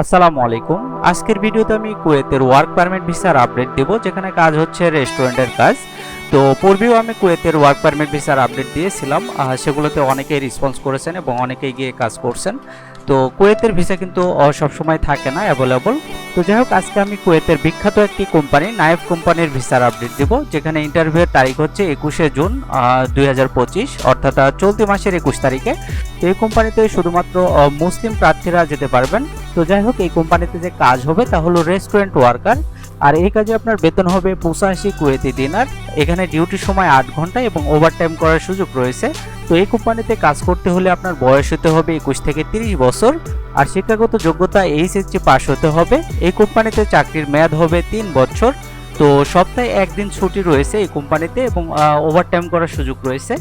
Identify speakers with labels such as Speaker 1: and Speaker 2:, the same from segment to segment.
Speaker 1: আসসালামু আলাইকুম। আজকের ভিডিওতে আমি কুয়েতের ওয়ার্ক পারমিট ভিসার আপডেট দেব, যেখানে কাজ হচ্ছে রেস্টুরেন্টের কাজ। তো পূর্বেও আমি কুয়েতের ওয়ার্ক পারমিট ভিসার আপডেট দিয়েছিলাম সেগুলোতে অনেকেই রেসপন্স করেছেন এবং অনেকেই গিয়ে কাজ করছেন। তো কুয়েতের ভিসা কিন্তু সবসময় থাকে না অ্যাভেলেবল তো যাই হোক আজকে আমি কুয়েতের বিখ্যাত একটি কোম্পানি নাইফ কোম্পানির ভিসার আপডেট দেব, যেখানে ইন্টারভিউয়ের তারিখ হচ্ছে একুশে জুন দুই হাজার পঁচিশ, অর্থাৎ চলতি মাসের একুশ তারিখে। তো এই কোম্পানিতে শুধুমাত্র মুসলিম প্রার্থীরা যেতে পারবেন। তো যাই হোক এই কোম্পানিতে যে কাজ হবে তা হলো রেস্টুরেন্ট ওয়ার্কার আর এই কাজে আপনার বেতন হবে পঁচাশি কুয়েতি দিনার। এখানে ডিউটির সময় আট ঘণ্টা এবং ওভারটাইম করার সুযোগ রয়েছে। তো এই কোম্পানিতে কাজ করতে হলে আপনার বয়স হতে হবে একুশ থেকে তিরিশ বছর, আর শিক্ষাগত যোগ্যতা এইচএসসি পাস হতে হবে। এই কোম্পানিতে চাকরির মেয়াদ হবে তিন বছর। তো সপ্তাহে একদিন ছুটি রয়েছে এই কোম্পানিতে এবং ওভারটাইম করার সুযোগ রয়েছে।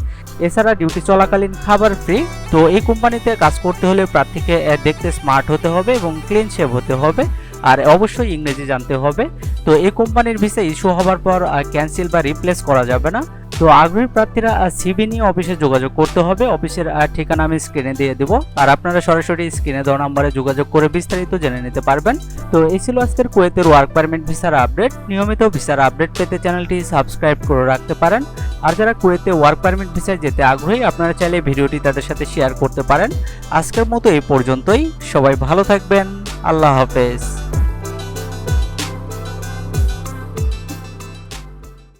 Speaker 1: এছাড়া ডিউটি চলাকালীন খাবার ফ্রি তো এই কোম্পানিতে কাজ করতে হলে প্রার্থীকে দেখতে স্মার্ট হতে হবে এবং ক্লিন শেভ হতে হবে। আর অবশ্যই ইংরেজি জানতে হবে। তো এই কোম্পানির ভিসা ইস্যু হওয়ার পর ক্যান্সেল বা রিপ্লেস করা যাবে না। তো আগ্রহী প্রার্থীরা সিবি নিয়ে অফিসে যোগাযোগ করতে হবে। অফিসের ঠিকানা আমি স্ক্রিনে দিয়ে দেব। আর আপনারা সরাসরি স্ক্রিনে দেওয়া নাম্বারে যোগাযোগ করে বিস্তারিত জেনে নিতে পারবেন। তো এই ছিল আজকের কুয়েতের ওয়ার্ক পারমিট ভিসার আপডেট নিয়মিত ভিসার আপডেট পেতে চ্যানেলটি সাবস্ক্রাইব করে রাখতে পারেন। আর যারা কুয়েতে ওয়ার্ক পারমিট ভিসায় যেতে আগ্রহী, আপনারা চাইলে ভিডিওটি তাদের সাথে শেয়ার করতে পারেন। আজকের মতো এই পর্যন্তই। সবাই ভালো থাকবেন। আল্লাহ হাফেজ।